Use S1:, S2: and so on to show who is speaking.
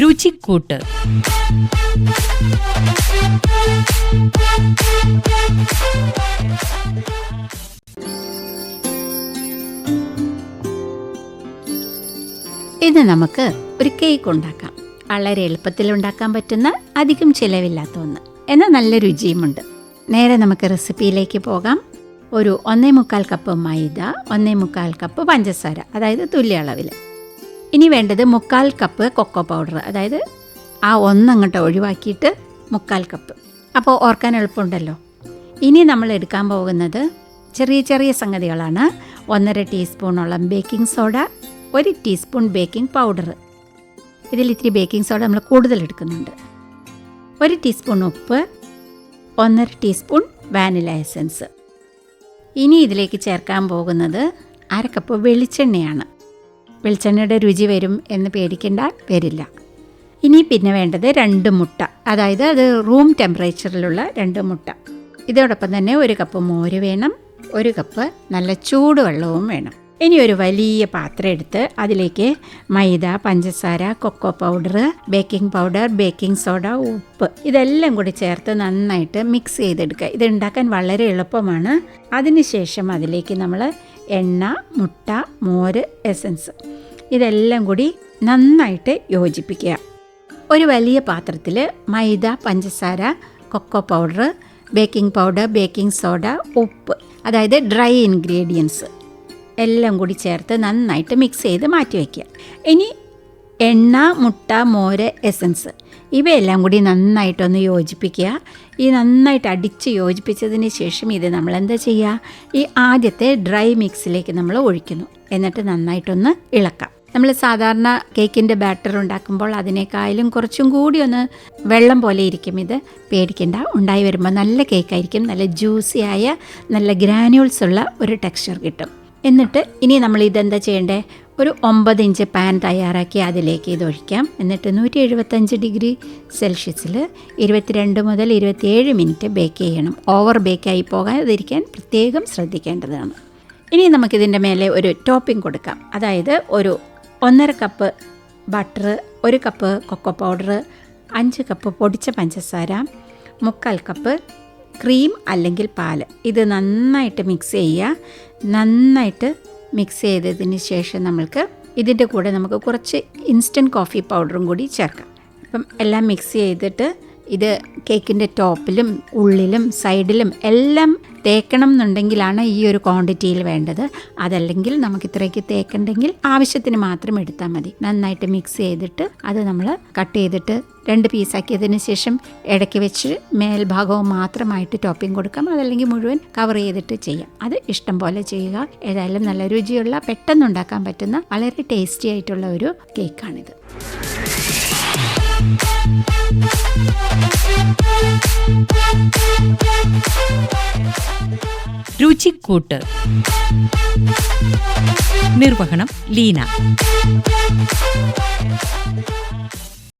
S1: രുചിക്കൂട്ട്.
S2: ഇന്ന് നമുക്ക് ഒരു കേക്ക് ഉണ്ടാക്കാം. വളരെ എളുപ്പത്തിൽ ഉണ്ടാക്കാൻ പറ്റുന്ന അധികം ചിലവില്ലാത്ത ഒന്ന്. എന്നാൽ നല്ല രുചിയുമുണ്ട്. നേരെ നമുക്ക് റെസിപ്പിയിലേക്ക് പോകാം. ഒരു ഒന്നേ മുക്കാൽ കപ്പ് മൈദ ഒന്നേ മുക്കാൽ കപ്പ് പഞ്ചസാര അതായത് തുല്യ അളവിൽ ഇനി വേണ്ടത് മുക്കാൽ കപ്പ് കൊക്കോ പൗഡർ അതായത് ആ ഒന്നങ്ങോട്ട് ഒഴിവാക്കിയിട്ട് മുക്കാൽ കപ്പ്. അപ്പോൾ ഓർക്കാൻ എളുപ്പമുണ്ടല്ലോ. ഇനി നമ്മൾ എടുക്കാൻ പോകുന്നത് ചെറിയ ചെറിയ സംഗതികളാണ്. ഒന്നര ടീസ്പൂണോളം ബേക്കിംഗ് സോഡ ഒരു ടീസ്പൂൺ ബേക്കിംഗ് പൗഡർ. ഇതിൽ ഇത്തിരി ബേക്കിംഗ് സോഡ നമ്മൾ കൂടുതൽ എടുക്കുന്നുണ്ട്. ഒരു ടീസ്പൂൺ ഉപ്പ് ഒന്നര ടീസ്പൂൺ വാനില എസൻസ്. ഇനി ഇതിലേക്ക് ചേർക്കാൻ പോകുന്നത് അര കപ്പ് വെളിച്ചെണ്ണയാണ്. വെളിച്ചെണ്ണയുടെ രുചി വരും എന്ന് പേടിക്കേണ്ട വരില്ല ഇനി പിന്നെ വേണ്ടത് രണ്ട് മുട്ട. അതായത് അത് റൂം ടെമ്പറേച്ചറിലുള്ള രണ്ട് മുട്ട. ഇതോടൊപ്പം തന്നെ ഒരു കപ്പ് മോര് വേണം ഒരു കപ്പ് നല്ല ചൂടുവെള്ളവും വേണം. ഇനി ഒരു വലിയ പാത്രം എടുത്ത് അതിലേക്ക് മൈദ പഞ്ചസാര cocoa powder baking powder baking soda ഉപ്പ് ഇതെല്ലാം കൂടി ചേർത്ത് നന്നായിട്ട് മിക്സ് ചെയ്തെടുക്കുക. ഇത് ഉണ്ടാക്കാൻ വളരെ എളുപ്പമാണ്. അതിനുശേഷം അതിലേക്ക് നമ്മൾ എണ്ണ മുട്ട മോര് എസൻസ് ഇതെല്ലാം കൂടി നന്നായിട്ട് യോജിപ്പിക്കുക. ഒരു വലിയ പാത്രത്തിൽ മൈദ പഞ്ചസാര cocoa powder baking powder baking soda ഉപ്പ് അതായത് ഡ്രൈ ഇൻഗ്രീഡിയൻസ് എല്ലാം കൂടി ചേർത്ത് നന്നായിട്ട് മിക്സ് ചെയ്ത് മാറ്റി വയ്ക്കുക ഇനി എണ്ണ മുട്ട മോര് എസൻസ്. ഇവയെല്ലാം കൂടി നന്നായിട്ടൊന്ന് യോജിപ്പിക്കുക. ഈ നന്നായിട്ട് അടിച്ച് യോജിപ്പിച്ചതിന് ശേഷം ഇത് നമ്മൾ എന്താ ചെയ്യുക? ഈ ആദ്യത്തെ ഡ്രൈ മിക്സിലേക്ക് നമ്മൾ ഒഴിക്കുന്നു. എന്നിട്ട് നന്നായിട്ടൊന്ന് ഇളക്കാം. നമ്മൾ സാധാരണ കേക്കിന്റെ ബാറ്റർ ഉണ്ടാക്കുമ്പോൾ അതിനേക്കാളും കുറച്ചും കൂടി ഒന്ന് വെള്ളം പോലെ ഇരിക്കും ഇത്. പേടിക്കണ്ട. ഉണ്ടായി വരുമ്പോൾ നല്ല കേക്കായിരിക്കും. നല്ല ജ്യൂസി ആയ നല്ല ഗ്രാനുവൽസ് ഉള്ള ഒരു ടെക്സ്ചർ കിട്ടും. എന്നിട്ട് ഇനി നമ്മൾ ഇതെന്താ ചെയ്യേണ്ടേ? ഒരു ഒമ്പത് ഇഞ്ച് പാൻ തയ്യാറാക്കി അതിലേക്ക് ഇത് ഒഴിക്കാം. എന്നിട്ട് നൂറ്റി എഴുപത്തഞ്ച് ഡിഗ്രി സെൽഷ്യസിൽ ഇരുപത്തിരണ്ട് മുതൽ ഇരുപത്തിയേഴ് മിനിറ്റ് ബേക്ക് ചെയ്യണം. ഓവർ ബേക്കായി പോകാതിരിക്കാൻ പ്രത്യേകം ശ്രദ്ധിക്കേണ്ടതാണ്. ഇനി നമുക്കിതിന്റെ മേലെ ഒരു ടോപ്പിംഗ് കൊടുക്കാം. അതായത് ഒരു ഒന്നര കപ്പ് ബട്ടർ ഒരു കപ്പ് കൊക്കോ പൗഡർ അഞ്ച് കപ്പ് പൊടിച്ച പഞ്ചസാര മുക്കാൽ കപ്പ് ക്രീം അല്ലെങ്കിൽ പാൽ ഇത് നന്നായിട്ട് മിക്സ് ചെയ്യുക. നന്നായിട്ട് മിക്സ് ചെയ്തതിന് ശേഷം നമ്മൾക്ക് ഇതിന്റെ കൂടെ നമുക്ക് കുറച്ച് ഇൻസ്റ്റന്റ് കോഫി പൗഡറും കൂടി ചേർക്കാം. അപ്പം എല്ലാം മിക്സ് ചെയ്തിട്ട് ഇത് കേക്കിന്റെ ടോപ്പിലും ഉള്ളിലും സൈഡിലും എല്ലാം തേക്കണം എന്നുണ്ടെങ്കിലാണ് ഈ ഒരു ക്വാണ്ടിറ്റിയിൽ വേണ്ടത്. അതല്ലെങ്കിൽ നമുക്ക് ഇത്രയ്ക്ക് തേക്കണ്ടെങ്കിൽ ആവശ്യത്തിന് മാത്രം എടുത്താൽ മതി. നന്നായിട്ട് മിക്സ് ചെയ്തിട്ട് അത് നമ്മൾ കട്ട് ചെയ്തിട്ട് രണ്ട് പീസാക്കിയതിന് ശേഷം ഇടയ്ക്ക് വെച്ച് മേൽഭാഗവും മാത്രമായിട്ട് ടോപ്പിംഗ് കൊടുക്കാം. അതല്ലെങ്കിൽ മുഴുവൻ കവർ ചെയ്തിട്ട് ചെയ്യാം. അത് ഇഷ്ടം പോലെ ചെയ്യുക. ഏതായാലും നല്ല രുചിയുള്ള പെട്ടെന്ന് ഉണ്ടാക്കാൻ പറ്റുന്ന വളരെ ടേസ്റ്റി ആയിട്ടുള്ള ഒരു കേക്കാണിത്
S1: രുചിക്കൂട്ട്. നിർവഹണം ലീന.